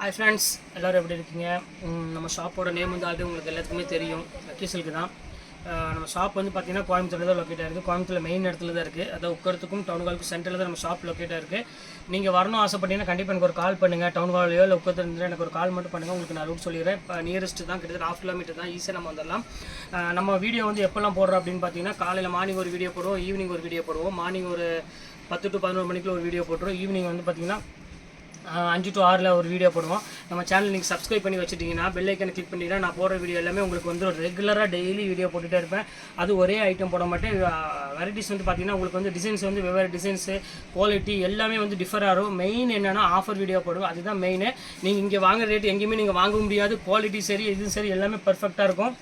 Hi friends எல்லோரும் எப்படி இருக்கீங்க? நம்ம ஷாப்போட நேம் வந்து ஆல்ரெடி உங்களுக்கு எல்லாத்துக்குமே தெரியும். லக்கி தான். நம்ம ஷாப் வந்து பார்த்தீங்கன்னா கோயம்புத்தூர் தான் லொக்கேட் ஆகிருக்கு கோயம்புத்தூர் மெயின் இடத்துல தான் இருக்குது அதாவது உட்கறதுக்கும் டவுன் ஹாலுக்கும் சென்டரில் தான் நம்ம ஷாப் லொக்கேட் ஆகிருக்கு நீங்கள் வரணும் ஆசைப்பட்டீங்கன்னா கண்டிப்பாக எனக்கு ஒரு கால் பண்ணுங்கள் டவுன் ஹாலையோ இல்லை உட்கத்து இருந்தால் எனக்கு ஒரு கால் மட்டும் பண்ணுங்கள் உங்களுக்கு நான் ரூட் சொல்லிடுறேன். இப்போ நியரஸ்ட் தான் கிட்டத்தட்ட ஆஃப் கிலோமீட்டர் தான். ஈஸியாக நம்ம வந்துடலாம். நம்ம வீடியோ வந்து எப்போல்லாம் போடுறோம் அப்படின்னு பார்த்தீங்கன்னா காலையில் மார்னிங் ஒரு வீடியோ போடுவோம் ஈவினிங் ஒரு வீடியோ போடுவோம். மார்னிங் ஒரு பத்து டு பதினோரு மணிக்குள்ள ஒரு வீடியோ போட்டுருவோம். ஈவினிங் வந்து பார்த்தீங்கன்னா அஞ்சு டு ஆறில் ஒரு வீடியோ போடுவோம். நம்ம சேனல் நீங்கள் சப்ஸ்கிரைப் பண்ணி வச்சுட்டிங்கன்னா பெல் ஐக்கனை கிளிக் பண்ணிங்கன்னா நான் போடுற வீடியோ எல்லாமே உங்களுக்கு வந்து ஒரு ரெகுலராக டெய்லி வீடியோ போட்டுகிட்டே இருப்பேன். அது ஒரே ஐட்டம் போட மாட்டேன். வெரைட்டிஸ் வந்து பார்த்தீங்கன்னா உங்களுக்கு வந்து டிசைன்ஸ் வந்து வெவ்வேறு டிசைன்ஸு குவாலிட்டி எல்லாமே வந்து டிஃபர் ஆகும் மெயின் என்னென்னா ஆஃபர் வீடியோ போடுவோம் அதுதான் மெயினு நீங்கள் இங்கே வாங்குற ரேட் எங்கேயுமே நீங்கள் வாங்க முடியாது. குவாலிட்டி சரி இதுவும் சரி எல்லாமே பர்ஃபெக்டாக இருக்கும்.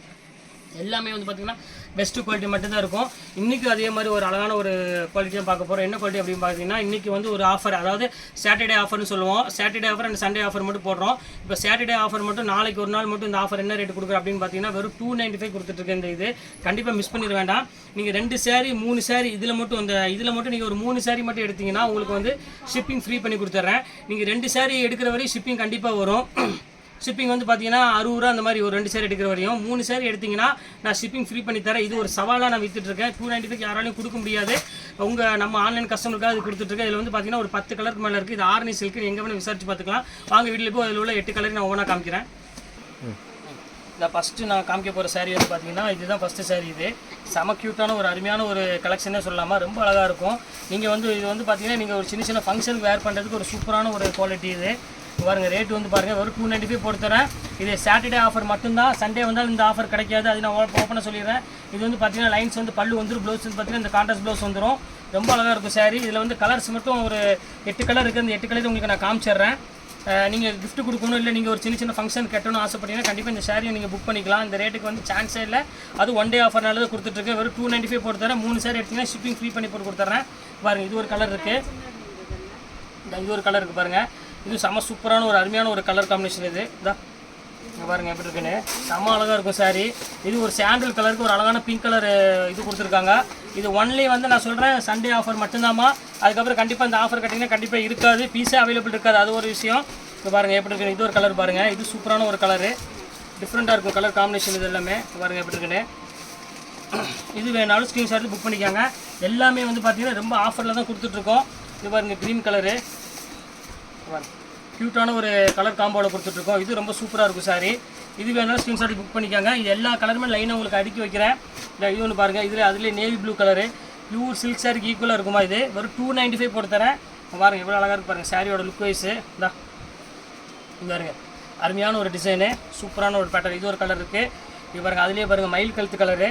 எல்லாமே வந்து பார்த்திங்கன்னா பெஸ்ட் குவாலிட்டி மட்டும்தான் இருக்கும். இன்றைக்கி அதே மாதிரி ஒரு அழகான ஒரு குவாலிட்டியாக பார்க்க போகிறோம் என்ன குவாலிட்டி அப்படின்னு பார்த்தீங்கன்னா இன்றைக்கி வந்து ஒரு ஆஃபர் அதாவது சாட்டர்டே ஆஃபர்னு சொல்லுவோம். Saturday offer and Sunday offer மட்டும் போடுறோம். இப்போ சாட்டர்டே ஆஃபர் மட்டும் நாளைக்கு ஒரு நாள் மட்டும் இந்த ஆஃபர் என்ன ரேட் கொடுக்குறோம் அப்படின்னு பார்த்தீங்கன்னா வெறும் டூ நைன்ட்டி ஃபைவ் கொடுத்துட்ருக்கேன் இந்த இது. கண்டிப்பாக மிஸ் பண்ணிட வேண்டாம். நீங்கள் ரெண்டு சேரீ மூணு சேரீ இதில் மட்டும் இந்த இதில் மட்டும் நீங்கள் ஒரு மூணு சேரீ மட்டும் எடுத்தீங்கன்னா உங்களுக்கு வந்து ஷிப்பிங் ஃப்ரீ பண்ணி கொடுத்துட்றேன் நீங்கள் ரெண்டு சேரீ எடுக்கிற வரையும் ஷிப்பிங் கண்டிப்பாக வரும். ஷிப்பிங் வந்து பார்த்தீங்கன்னா அறுபது ரூபா அந்த மாதிரி ஒரு ரெண்டு சேர் எடுக்கிற வரையும். மூணு சேர் எடுத்தீங்கன்னா நான் ஷிப்பிங் ஃப்ரீ பண்ணி தரேன். இது ஒரு சவாலாக நான் விற்றுட்ருக்கேன் டூ நைன்ட்டி ஃபைவ் யாராலையும் கொடுக்க முடியாது. உங்கள் நம்ம ஆன்லைன் கஸ்டமருக்காக அது கொடுத்துட்ருக்கேன் இதில் வந்து பார்த்தீங்கன்னா ஒரு பத்து கலருக்கு மேலே இருக்குது இது ஆர்னி சில்க்கு எங்கே வேணும் விசாரிச்சு பார்த்துக்கலாம் வாங்க வீட்டில் போய் அதில் உள்ள எட்டு கலர் நான் ஒவ்வொன்றா காமிக்கிறேன். இந்த ஃபஸ்ட்டு நான் காமிக்க போகிற saree வந்து பார்த்தீங்கன்னா இதுதான் ஃபஸ்ட்டு saree இது. செம க்யூட்டான ஒரு அருமையான ஒரு கலெக்ஷனே சொல்லலாமா? ரொம்ப அழகாக இருக்கும். நீங்கள் வந்து இது வந்து பார்த்தீங்கன்னா நீங்கள் ஒரு சின்ன சின்ன ஃபங்க்ஷனுக்கு வேர் பண்ணுறதுக்கு ஒரு சூப்பரான ஒரு குவாலிட்டி இது. பாருங்கள் ரேட்டு வந்து பாருங்கள் வெறும் டூ நைன்ட்டி ஃபைவ் போட்டு தரேன் இது சாட்டர்டே ஆஃபர் மட்டும்தான். சண்டே வந்தால் இந்த ஆஃபர் கிடைக்காது. அது நான் ஓப்பனாக சொல்லிடுறேன். இது வந்து பார்த்தீங்கன்னா லைன்ஸ் வந்து பல்லு வந்துடும் ப்ளவுஸ் வந்து பார்த்தீங்கன்னா இந்த கான்ட்ராஸ்ட் ப்ளவுஸ் வந்துடும் ரொம்ப அழகாக இருக்கும் சாரி இதில் வந்து கலர்ஸ் மட்டும் ஒரு எட்டு கலர் இருக்குது அந்த எட்டு கலர் உங்களுக்கு நான் காமிச்சிடுறேன். நீங்கள் கிஃப்ட் கொடுக்கணும் இல்லை நீங்கள் ஒரு சின்ன சின்ன ஃபங்க்ஷன் கட்டணும் ஆசைப்பட்டீங்கன்னா கண்டிப்பாக இந்த சாரியை நீங்கள் புக் பண்ணிக்கலாம். இந்த ரேட்டுக்கு வந்து சான்ஸே இல்லை. அது ஒன் டே ஆஃபர்னால தான் கொடுத்துட்ருக்கு வெறும் டூ நைன்ட்டி ஃபைவ் போட்டு தரேன் மூணு சேர் எடுத்தீங்கன்னா ஷிப்பிங் ஃப்ரீ பண்ணி போட்டு கொடுத்துட்றேன். பாருங்கள் இது ஒரு கலர் இருக்குது இது ஒரு கலர் இருக்குது பாருங்கள் இது செம சூப்பரான ஒரு அருமையான ஒரு கலர் காம்பினேஷன் இது. இதா இங்கே பாருங்க எப்படி இருக்குன்னு. செம்ம அழகாக இருக்கும் சாரீ இது ஒரு சாண்டில் கலருக்கு ஒரு அழகான பிங்க் கலர் இது கொடுத்துருக்காங்க. இது ஒன்லி வந்து நான் சொல்கிறேன் சண்டே ஆஃபர் மட்டும்தாம்மா. அதுக்கப்புறம் கண்டிப்பாக இந்த ஆஃபர் கட்டிங்கன்னா கண்டிப்பாக இருக்காது. பீஸே அவைலபிள் இருக்காது. அது ஒரு விஷயம். இப்போ பாருங்கள் எப்படி இருக்குன்னு. இது ஒரு கலர் பாருங்கள் இது சூப்பரான ஒரு கலரு டிஃப்ரெண்ட்டாக இருக்கும் கலர் காம்பினேஷன் இது எல்லாமே. பாருங்கள் எப்படி இருக்குன்னு. இது வேணாலும் ஸ்க்ரீன்ஷாட் புக் பண்ணிக்காங்க. எல்லாமே வந்து பார்த்தீங்கன்னா ரொம்ப ஆஃபரில் தான் கொடுத்துட்ருக்கோம் இது பாருங்கள் க்ரீன் கலரு க்யூட்டான ஒரு கலர் காம்போவில் கொடுத்துட்ருக்கோம். இது ரொம்ப சூப்பராக இருக்கும் சாரி இது வேணாலும் ஸ்க்ரீன்ஷாட் புக் பண்ணிக்காங்க. இது எல்லா கலருமே லைனாக உங்களுக்கு அடுக்கி வைக்கிறேன். இந்த இது ஒன்று பாருங்கள் இதில் அதுலேயே navy blue colour pure silk சாரிக்கு ஈக்குவலாக இருக்குமா இது? வெறும் டூ நைன்ட்டி ஃபைவ் போட்டு தரேன். பாருங்க எவ்வளோ அழகாக இருக்கு பாருங்கள் சாரியோட லுக் வைஸு இந்தா. இது பாருங்க. அருமையான ஒரு டிசைனு சூப்பரான ஒரு பேட்டர் இது ஒரு கலர் இருக்குது இது பாருங்கள் அதுலேயே பாருங்க மயில் கழுத்து கலரு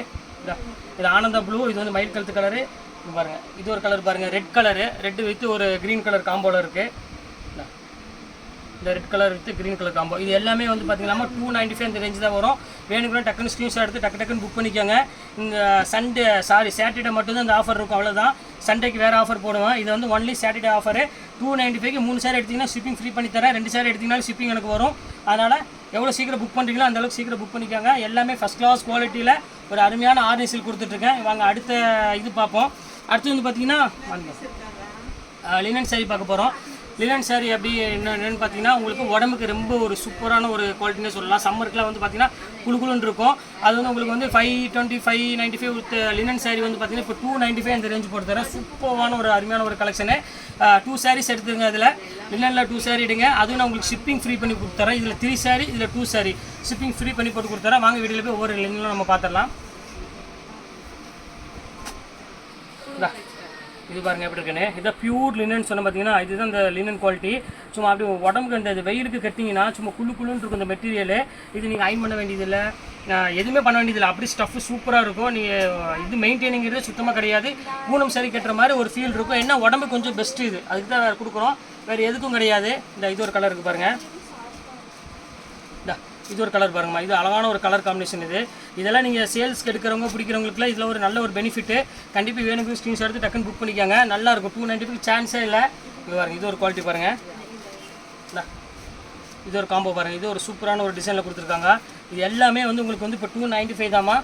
இது ஆனந்தா ப்ளூ இது வந்து மயில் கழுத்து கலரு இது இது ஒரு கலர் பாருங்கள் ரெட் கலரு ரெட்டு வித்து ஒரு க்ரீன் கலர் காம்போல இருக்குது இந்த red colour with green colour combo இது எல்லாமே வந்து பார்த்தீங்கன்னா டூ நைன்ட்டி ஃபைவ் இந்த ரேஞ்சு தான் வரும். வேணும்னா டக்குன்னு ஸ்க்ரீன்ஷாட் எடுத்து டக்கு டக்குன்னு புக் பண்ணிக்கோங்க. இந்த சண்டே சாரி சாட்டர்டே மட்டும்தான் இந்த ஆஃபர் இருக்கும். அவ்வளோதான் சண்டேக்கு வேறு ஆஃபர் போடுவேன். இது வந்து only Saturday offer two ninety ஃபைவ்க்கு மூணு சேர் எடுத்தீங்கன்னா ஷிப்பிங் ஃப்ரீ பண்ணி தரேன். ரெண்டு சேர் எடுத்தீங்கனாலும் ஷிப்பிங் எனக்கு வரும். அதனால் எவ்வளோ சீக்கிரம் புக் பண்ணுறீங்களோ அந்த அளவுக்கு சீக்கிரம் புக் பண்ணிக்கோங்க. எல்லாமே ஃபஸ்ட் கிளாஸ் குவாலிட்டியில் ஒரு அருமையான ஆர்னிசில் கொடுத்துட்ருக்கேன். வாங்க அடுத்த இது பார்ப்போம். அடுத்து வந்து பார்த்தீங்கன்னா லினன் saree பார்க்க போகிறோம் லினன் சாரி அப்படி என்ன என்னென்னு பார்த்தீங்கன்னா உங்களுக்கு உடம்புக்கு ரொம்ப ஒரு சூப்பரான ஒரு குவாலிட்டினே சொல்லலாம். சம்மருக்குலாம் வந்து பார்த்தீங்கன்னா குளுகுளுன்னு இருக்கும். அது வந்து உங்களுக்கு வந்து five twenty five ninety five with linen sari வந்து பார்த்தீங்கன்னா இப்போ டூ நைன்ட்டி ஃபைவ் அந்த ரேஞ்ச் போட்டு தரேன். சூப்பரான ஒரு அருமையான ஒரு கலெக்ஷனு டூ சாரீஸ் எடுத்துருங்க அதில். லினனில் டூ saree எடுங்க. அதுவும் நான் உங்களுக்கு ஷிப்பிங் ஃப்ரீ பண்ணி கொடுத்துறேன் இதில் த்ரீ சாரி இதில் டூ சாரி ஷிப்பிங் ஃப்ரீ பண்ணி போட்டு கொடுத்துறேன் வாங்க வீடியோவில் போய் ஒவ்வொரு லினும் நம்ம பார்த்துடலாம். இது பாருங்க எப்படி இருக்குன்னு. இதான் பியூர் லினன் சொன்ன பார்த்தீங்கன்னா இதுதான் இந்த லினன் குவாலிட்டி சும்மா அப்படி உடம்புக்கு இந்த வெயிலுக்கு கட்டிங்கன்னா சும்மா குழு குழுன்னு இருக்கும் இந்த மெட்டீரியல் இது நீங்கள் அயன் பண்ண வேண்டியதில்லை. எதுவுமே பண்ண வேண்டியதில்லை. அப்படி ஸ்டஃப் சூப்பராக இருக்கும். நீங்கள் இது மெயின்டைனிங்கிறது சுத்தமாக கிடையாது. பூனம் சரி கட்டுற மாதிரி ஒரு ஃபீல் இருக்கும். என்ன உடம்பு கொஞ்சம் பெஸ்ட்டு இது. அதுக்கு தான் வேறு கொடுக்குறோம். வேறு எதுக்கும் கிடையாது. இந்த இது ஒரு கலர் இருக்குது பாருங்கள் இது ஒரு கலர் பாருங்கம்மா. இது அழகான ஒரு கலர் காம்பினேஷன் இது. இதெல்லாம் நீங்கள் சேல்ஸ்க்கு எடுக்கிறவங்க பிடிக்கிறவங்களுக்குலாம் இதில் ஒரு நல்ல ஒரு பெனிஃபிட்டு கண்டிப்பாக வேணுங்க ஸ்க்ரீன்ஷாட் எடுத்து டக்குன்னு புக் பண்ணிக்காங்க. நல்லாயிருக்கும். டூ நைன்ட்டி சான்ஸே இல்லை. இது பாருங்கள் இது ஒரு குவாலிட்டி பாருங்கள் இந்தா, இது ஒரு காம்போ பாருங்கள் இது ஒரு சூப்பரான ஒரு டிசைனில் கொடுத்துருக்காங்க. இது எல்லாமே வந்து உங்களுக்கு வந்து இப்போ டூ நைன்ட்டி ஃபைவ் தாம்மா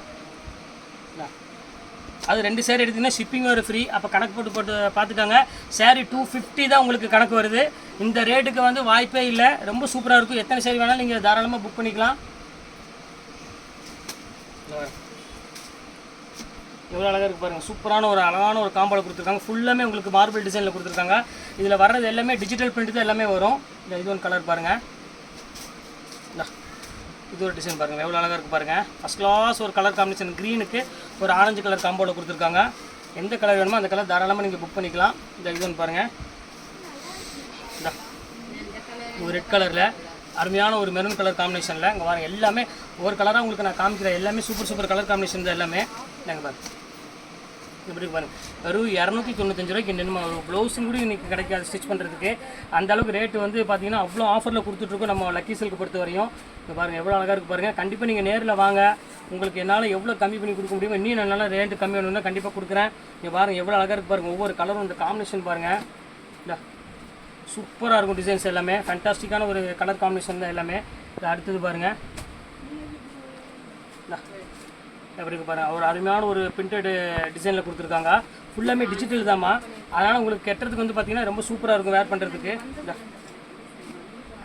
அது ரெண்டு சேரீ எடுத்தீங்கன்னா ஷிப்பிங் ஒரு ஃப்ரீ அப்போ கணக்கு போட்டு போட்டு பார்த்துக்கோங்க. சேரீ டூ ஃபிஃப்டி தான் உங்களுக்கு கணக்கு வருது. இந்த ரேட்டுக்கு வந்து வாய்ப்பே இல்லை. ரொம்ப சூப்பராக இருக்கும். எத்தனை சரி வேணாலும் நீங்கள் தாராளமாக புக் பண்ணிக்கலாம். எவ்வளோ அழகாக இருக்குது பாருங்கள் சூப்பரான ஒரு அழகான ஒரு காம்போவில் கொடுத்துருக்காங்க. ஃபுல்லாமே உங்களுக்கு மார்பிள் டிசைனில் கொடுத்துருக்காங்க. இதில் வர்றது எல்லாமே டிஜிட்டல் பிரிண்ட் தான் எல்லாமே வரும். இந்த இது ஒன்று கலர் பாருங்கள் இது ஒரு டிசைன் பாருங்கள் எவ்வளோ அழகாக இருக்குது பாருங்கள் ஃபஸ்ட் கிளாஸ் ஒரு கலர் காம்பினேஷன் க்ரீனுக்கு ஒரு ஆரஞ்சு கலர் காம்போவில் கொடுத்துருக்காங்க. எந்த கலர் வேணுமோ அந்த கலர் தாராளமாக நீங்கள் புக் பண்ணிக்கலாம். இந்த இது ஒன்று பாருங்கள் ஒரு ரெட் கலரில் அருமையான ஒரு மெரூன் கலர் காம்பினேஷனில் இங்கே பாருங்க எல்லாமே ஒரு கலராக உங்களுக்கு நான் காமிக்கிறேன். எல்லாமே சூப்பர் சூப்பர் கலர் காம்பினேஷன் தான் எல்லாமே. நாங்கள் பாருங்கள் இப்படி பாருங்க. வெறும் இரநூத்தி தொண்ணூத்தஞ்சு ரூபாய்க்கு நம்ம ஒரு ப்ளவுஸும் கூட இன்றைக்கி கிடைக்காது ஸ்டிச் பண்ணுறதுக்கு அந்த அளவுக்கு ரேட்டு வந்து பார்த்தீங்கன்னா அவ்வளோ ஆஃபரில் கொடுத்துட்ருக்கோம் நம்ம லக்கி சில்க் பொறுத்த வரையும். இங்கே பாருங்கள் எவ்வளோ அழகாக இருக்குது பாருங்கள் கண்டிப்பாக நீங்கள் நேரில் வாங்க. உங்களுக்கு என்னால் எவ்வளோ கம்மி பண்ணி கொடுக்க முடியுமோ இன்னும் என்னால் ரேட்டு கம்மி பண்ணணும்னா கண்டிப்பாக கொடுக்குறேன். இங்கே பாருங்கள் எவ்வளோ அழகாக இருக்குது பாருங்கள் ஒவ்வொரு கலரும் இந்த காம்பினேஷன் பாருங்கள் இந்த. சூப்பராக இருக்கும் டிசைன்ஸ் எல்லாமே. ஃபேண்டாஸ்டிக்கான ஒரு கலர் காம்பினேஷன் தான் எல்லாமே. இது அடுத்தது பாருங்கள் எப்படி இருக்கு ஒரு அருமையான ஒரு பிரிண்டட் டிசைனில் கொடுத்துருக்காங்க. ஃபுல்லாமே டிஜிட்டல் தாம்மா. அதனால் உங்களுக்கு கெட்டுறதுக்கு வந்து பார்த்தீங்கன்னா ரொம்ப சூப்பராக இருக்கும் வேர் பண்ணுறதுக்கு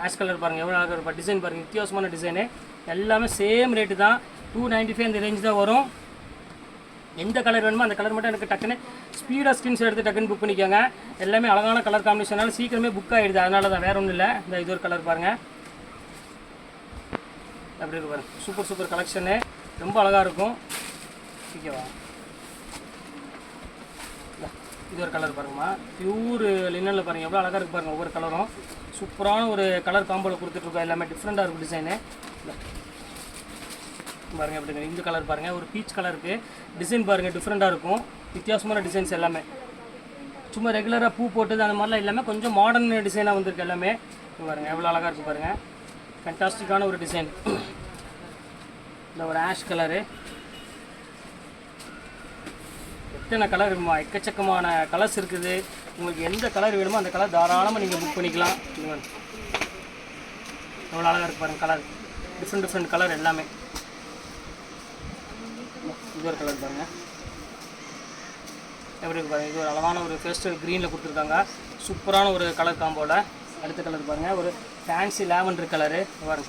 ஆஷ் கலர் பாருங்கள் எவ்வளோ அழகாக இருக்கும். டிசைன் பாருங்கள் வித்தியாசமான டிசைனு எல்லாமே சேம் ரேட்டு தான். டூ நைன்ட்டி ஃபைவ் அந்த ரேஞ்ச் தான் வரும். எந்த கலர் வேணுமோ அந்த கலர் மட்டும் எனக்கு டக்குன்னு ஸ்பீடாக ஸ்கிரீன்ஸ் எடுத்து டக்குன்னு புக் பண்ணிக்கோங்க. எல்லாமே அழகான கலர் காம்பினேஷனால சீக்கிரமே புக் ஆகிடுது அதனால தான் வேற ஒன்றும் இல்லை. இந்த இது ஒரு கலர் பாருங்கள் அப்படி இருக்கு பாருங்க. சூப்பர் சூப்பர் கலெக்ஷனு ரொம்ப அழகாக இருக்கும். ஓகேவா இது ஒரு கலர் பாருங்கம்மா. பியூர் லினனில் பாருங்கள் எவ்வளோ அழகாக இருக்கு பாருங்கள் ஒவ்வொரு கலரும் சூப்பரான ஒரு கலர் காம்போவில் கொடுத்துட்ருக்கோம் எல்லாமே டிஃப்ரெண்ட்டாக இருக்கும் டிசைனு பாருங்கள் எப்படி இந்த கலர் பாருங்கள் ஒரு பீச் கலருக்கு டிசைன் பாருங்கள் டிஃப்ரெண்ட்டாக இருக்கும். வித்தியாசமான டிசைன்ஸ் எல்லாமே. சும்மா ரெகுலராக பூ போட்டது அந்த மாதிரிலாம் எல்லாமே கொஞ்சம் மாடர்ன் டிசைனாக வந்திருக்கு எல்லாமே. பாருங்கள் எவ்வளோ அழகாக இருக்குது பாருங்கள் ஃபென்டாஸ்டிக்கான ஒரு டிசைன் இந்த ஒரு ஆஷ் கலரு எத்தனை கலர் இருக்குமா? எக்கச்சக்கமான கலர்ஸ் இருக்குது. உங்களுக்கு எந்த கலர் வேணுமோ அந்த கலர் தாராளமாக நீங்கள் புக் பண்ணிக்கலாம். எவ்வளோ அழகாக இருக்கு பாருங்கள் கலர் டிஃப்ரெண்ட் டிஃப்ரெண்ட் கலர் எல்லாமே. இது ஒரு கலர் பாருங்கள் எப்படி இருக்கு பாருங்க? இது ஒரு அழகான ஒரு ஃபேஸ்டல் க்ரீனில் கொடுத்துருக்காங்க. சூப்பரான ஒரு கலர் காம்போவில் அடுத்த கலர் பாருங்கள் ஒரு ஃபேன்சி லேவண்டர் கலரு பாருங்க.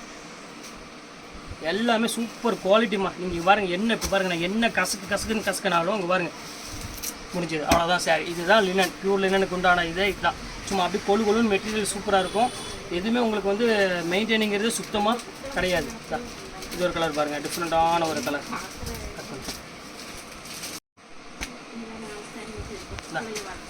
எல்லாமே சூப்பர் குவாலிட்டிமா நீங்கள் பாருங்கள் என்ன இப்போ பாருங்க நான் என்ன கசக்கு கசக்குன்னு கசக்கினாலும் இங்கே பாருங்க. முடிஞ்சது. அவ்வளோதான் சார். இதுதான் லினன் பியூர் லினனுக்கு உண்டான இதே இதுதான். சும்மா அப்படி கொழு கொழுன்னு மெட்டீரியல் சூப்பராக இருக்கும். எதுவுமே உங்களுக்கு வந்து மெயின்டைனிங்கிறது சுத்தமாக கிடையாது. இது ஒரு கலர் பாருங்கள் டிஃப்ரெண்ட்டான ஒரு கலர்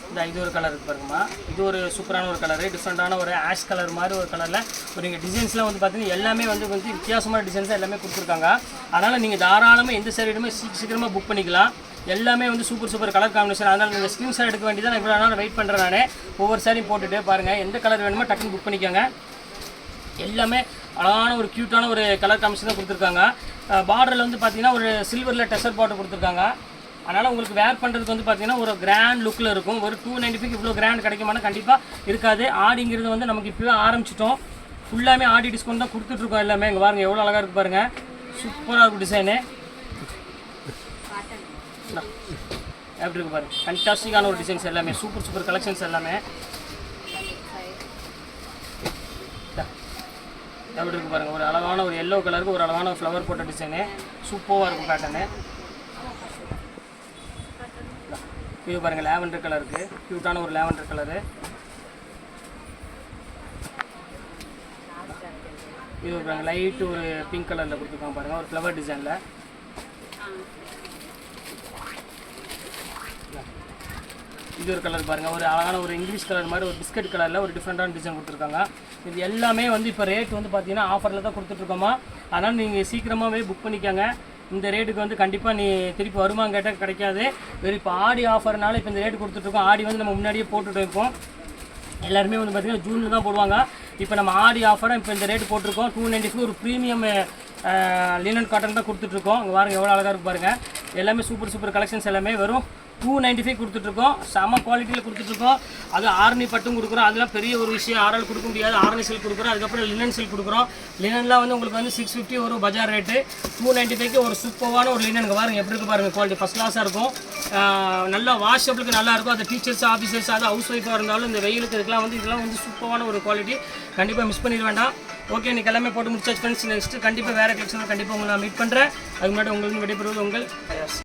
இந்த இது ஒரு கலர் இருக்கு பாருங்கம்மா. இது ஒரு சூப்பரான ஒரு கலரு டிஃப்ரெண்ட்டான ஒரு ஆஷ் கலர் மாதிரி ஒரு கலரில் ஒரு நீங்கள் டிசைன்ஸ்லாம் வந்து பார்த்தீங்கன்னா எல்லாமே வந்து வந்து வித்தியாசமான டிசைன்ஸ் எல்லாமே கொடுத்துருக்காங்க. அதனால் நீங்கள் தாராளமாக எந்த சைடுமே சீக்கிரம் சீக்கிரமாக புக் பண்ணிக்கலாம். எல்லாமே வந்து சூப்பர் சூப்பர் கலர் காம்பினேஷன் அதனால் நீங்கள் ஸ்க்ரீன்ஷாட் எடுக்க வேண்டியதான் நான் இவ்வளோ நேரம் வெயிட் பண்ணுறேன் நான். ஒவ்வொரு சாரியும் போட்டுட்டு பாருங்கள் எந்த கலர் வேணுமோ டக்குன்னு புக் பண்ணிக்கோங்க. எல்லாமே அழகான ஒரு க்யூட்டான ஒரு கலர் காம்பினேஷன் தான் கொடுத்துருக்காங்க. பார்டரில் வந்து பார்த்தீங்கன்னா ஒரு சில்வரில் டெசர் பாட்டு கொடுத்துருக்காங்க. அதனால் உங்களுக்கு வேர் பண்ணுறதுக்கு வந்து பார்த்தீங்கன்னா ஒரு கிராண்ட் லுக்கில் இருக்கும். ஒரு டூ நைன்டி ஃபைவ் இவ்வளோ கிராண்ட் கிடைக்குமானா கண்டிப்பாக இருக்காது. ஆடிங்கிறது வந்து நமக்கு இப்போவே ஆரம்பிச்சிட்டோம். ஃபுல்லாமே ஆடி டிஸ்கவுண்ட் தான் கொடுத்துட்ருக்கோம் எல்லாமே. இங்கே பாருங்கள் எவ்வளோ அழகாக இருக்குது பாருங்கள் சூப்பராக இருக்கும் டிசைனு எப்படி இருக்கு பாருங்கள் ஃபண்டாஸ்டிக்கான ஒரு டிசைன்ஸ் எல்லாமே. சூப்பர் சூப்பர் கலெக்ஷன்ஸ் எல்லாமே. எப்படி இருக்கு பாருங்கள் ஒரு அழகான ஒரு எல்லோ கலருக்கு ஒரு அழகான ஃப்ளவர் போட்ட டிசைனு சூப்பராக இருக்கும் பேட்டர்னு இது பாருங்கள் லேவண்டர் கலருக்கு க்யூட்டான ஒரு லேவண்டர் கலரு இது பாருங்க லைட் ஒரு பிங்க் கலரில் கொடுத்துருக்காங்க பாருங்க ஒரு ஃப்ளவர் டிசைனில் இது ஒரு கலர் பாருங்கள் ஒரு அழகான ஒரு இங்கிலீஷ் கலர் மாதிரி ஒரு பிஸ்கட் கலரில் ஒரு டிஃப்ரெண்ட்டான டிசைன் கொடுத்துருக்காங்க. இது எல்லாமே வந்து இப்போ ரேட் வந்து பார்த்தீங்கன்னா ஆஃபரில் தான் கொடுத்துட்ருக்கோமா அதனால் நீங்கள் சீக்கிரமாகவே புக் பண்ணிக்கோங்க. இந்த ரேட்டுக்கு வந்து கண்டிப்பாக நீ திருப்பி வருமானம் கேட்டால் கிடைக்காது. வெறும் இப்போ ஆடி ஆஃபர்னால இப்போ இந்த ரேட்டு கொடுத்துட்ருக்கோம் ஆடி வந்து நம்ம முன்னாடியே போட்டுட்டு இருக்கோம். எல்லாருமே வந்து பார்த்திங்கன்னா ஜூனில் தான் போடுவாங்க. இப்போ நம்ம ஆடி ஆஃபராக இப்போ இந்த ரேட்டு போட்டிருக்கோம். டூ நைன்ட்டி ஒரு ப்ரீமியம் லினன் காட்டன் தான் கொடுத்துட்ருக்கோம் அங்கே பாருங்க எவ்வளோ அழகாக இருக்கு பாருங்கள் எல்லாமே சூப்பர் சூப்பர் கலெக்ஷன்ஸ் எல்லாமே வரும் டூ நைன்ட்டி ஃபைவ் கொடுத்துட்ருக்கோம். செம குவாலிட்டியில் கொடுத்துட்ருக்கோம். அது ஆர்னி பட்டும் கொடுக்குறோம். அதெல்லாம் பெரிய ஒரு விஷயம். ஆர்எல் கொடுக்க முடியாது. ஆர்னி சில்க் கொடுக்குறோம். அதுக்கப்புறம் லினன் சில்க் கொடுக்குறோம். லினன்லாம் வந்து உங்களுக்கு வந்து சிக்ஸ் ஃபிஃப்டி வரும் பஜார் ரேட்டு டூ நைன்ட்டி ஃபைவ்க்கு ஒரு சூப்பரான ஒரு லினனுக்கு பாருங்கள் எப்படி இருக்கு பாருங்க? குவாலிட்டி ஃபஸ்ட் கிளாஸாக இருக்கும். நல்லா வாஷபிளுக்கு நல்லாயிருக்கும் அது டீச்சர்ஸ் ஆஃபீஸர்ஸ் அது ஹவுஸ் ஒய்ஃபாக இருந்தாலும் இந்த வெயிலுக்கு இதுக்கெல்லாம் வந்து இதெல்லாம் வந்து சூப்பரான ஒரு குவாலிட்டி கண்டிப்பாக மிஸ் பண்ணிட வேண்டாம். ஓகே நீ எல்லாமே போட்டு முடிச்சாச்சு ஃப்ரெண்ட்ஸ் நெக்ஸ்ட்டு கண்டிப்பாக வேறு கலெக்ஷன் கண்டிப்பாக உங்களை நான் மீட் பண்ணுறேன் அதுக்கு முன்னாடி உங்களுக்கு விடைபெறுவது உங்கள்